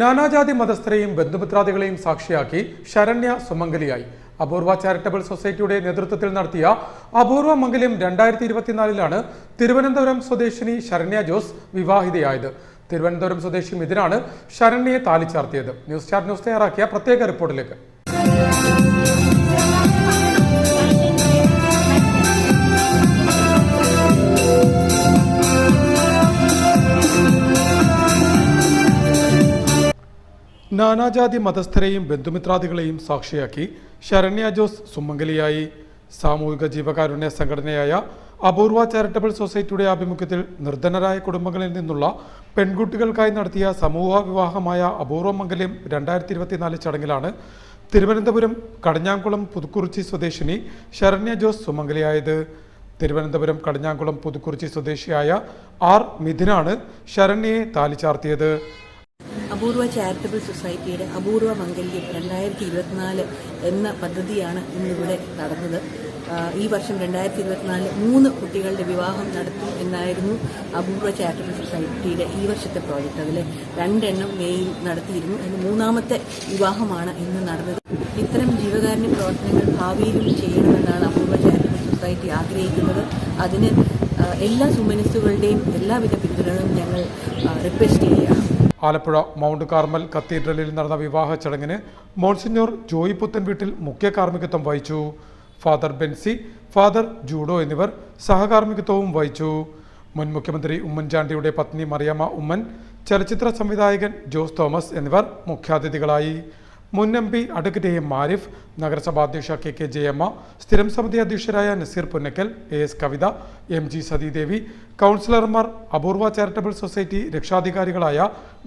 നാനാജാതി മതസ്ഥരെയും ബന്ധുമിത്രാദികളെയും സാക്ഷിയാക്കി ശരണ്യ സുമംഗലിയായി. അപൂർവ ചാരിറ്റബിൾ സൊസൈറ്റിയുടെ നേതൃത്വത്തിൽ നടത്തിയ അപൂർവ മംഗല്യം രണ്ടായിരത്തി ഇരുപത്തിനാലിലാണ് തിരുവനന്തപുരം സ്വദേശിനി ശരണ്യ ജോസ് വിവാഹിതയായത്. തിരുവനന്തപുരം സ്വദേശി മിഥുനാണ് ശരണ്യയെ താലിച്ചാർത്തിയത് ന്യൂസ് ചാർട്ട് ന്യൂസ് തയ്യാറാക്കിയ പ്രത്യേക റിപ്പോർട്ടിലേക്ക്. നാനാജാതി മതസ്ഥരെയും ബന്ധുമിത്രാദികളെയും സാക്ഷിയാക്കി ശരണ്യ ജോസ് സുമംഗലിയായി. സാമൂഹിക ജീവകാരുണ്യ സംഘടനയായ അപൂർവ ചാരിറ്റബിൾ സൊസൈറ്റിയുടെ ആഭിമുഖ്യത്തിൽ നിർധനരായ കുടുംബങ്ങളിൽ നിന്നുള്ള പെൺകുട്ടികൾക്കായി നടത്തിയ സമൂഹ വിവാഹമായ അപൂർവ മംഗല്യം രണ്ടായിരത്തി ഇരുപത്തിനാല് ചടങ്ങിലാണ് തിരുവനന്തപുരം കടഞ്ഞാംകുളം പുതുക്കുറിച്ചി സ്വദേശിനി ശരണ്യ ജോസ് സുമംഗലിയായത്. തിരുവനന്തപുരം കടഞ്ഞാംകുളം പുതുക്കുറിച്ചി സ്വദേശിയായ ആർ മിഥുനാണ് ശരണ്യയെ താലിച്ചാർത്തിയത് അപൂർവ ചാരിറ്റബിൾ സൊസൈറ്റിയുടെ അപൂർവ മംഗല്യം രണ്ടായിരത്തി ഇരുപത്തിനാല് എന്ന പദ്ധതിയാണ് ഇന്നിവിടെ നടന്നത്. ഈ വർഷം രണ്ടായിരത്തി ഇരുപത്തിനാലിൽ മൂന്ന് കുട്ടികളുടെ വിവാഹം നടത്തും എന്നായിരുന്നു അപൂർവ ചാരിറ്റബിൾ സൊസൈറ്റിയുടെ ഈ വർഷത്തെ പ്രോജക്റ്റ് അതിൽ രണ്ടെണ്ണം മേയിൽ നടത്തിയിരുന്നു. അതിന് മൂന്നാമത്തെ വിവാഹമാണ് ഇന്ന് നടന്നത്. ഇത്തരം ജീവകാരുണ്യ പ്രവർത്തനങ്ങൾ ഭാവിയിലും ചെയ്യണമെന്നാണ് അപൂർവ ചാരിറ്റബിൾ സൊസൈറ്റി ആഗ്രഹിക്കുന്നത്. അതിന് എല്ലാ സുമനസ്സുകളുടെയും എല്ലാവിധ പിന്തുണകളും ഞങ്ങൾ റിക്വസ്റ്റ് ചെയ്യുകയാണ്. ആലപ്പുഴ മൗണ്ട് കാർമൽ കത്തീഡ്രലിൽ നടന്ന വിവാഹ ചടങ്ങിന് മോൺസിഞ്ഞോർ ജോയി പുത്തൻ വീട്ടിൽ മുഖ്യ കാർമ്മികത്വം വഹിച്ചു. ഫാദർ ബെൻസി ഫാദർ ജൂഡോ എന്നിവർ സഹകാർമ്മികത്വവും വഹിച്ചു. മുൻ മുഖ്യമന്ത്രി ഉമ്മൻചാണ്ടിയുടെ പത്നി മറിയമ്മ ഉമ്മൻ ചലച്ചിത്ര സംവിധായകൻ ജോസ് തോമസ് എന്നിവർ മുഖ്യാതിഥികളായി. മുൻ M P advocate A Arif നഗരസഭാ അധ്യക്ഷ കെ കെ ജയമ്മ സ്ഥിരം സമിതി അധ്യക്ഷരായ Naseer Punnakkal A S Kavitha M G Sathidevi കൗൺസിലർമാർ Apoorva charitable society രക്ഷാധികാരികളായ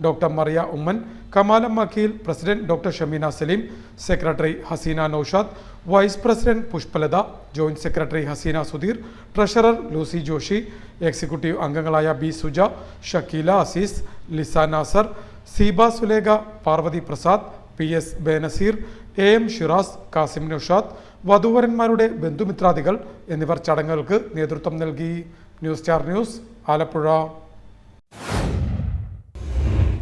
doctor Mariya Oommen Kamalam Makkil president doctor Shameena Saleem secretary Haseena Naushad vice president Pushpalatha joint secretary Haseena Sudheer treasurer Lucy Joshi executive അംഗങ്ങളായ B Suja Shakeela Azeez Lisa Nasar Seeba Sulekha Parvathy Prasad P S Benazir A M Shiraz Kasim Naushad വധൂവരന്മാരുടെ ബന്ധുമിത്രാദികൾ എന്നിവർ ചടങ്ങുകൾക്ക് നേതൃത്വം നൽകി. News star news Alappuzha.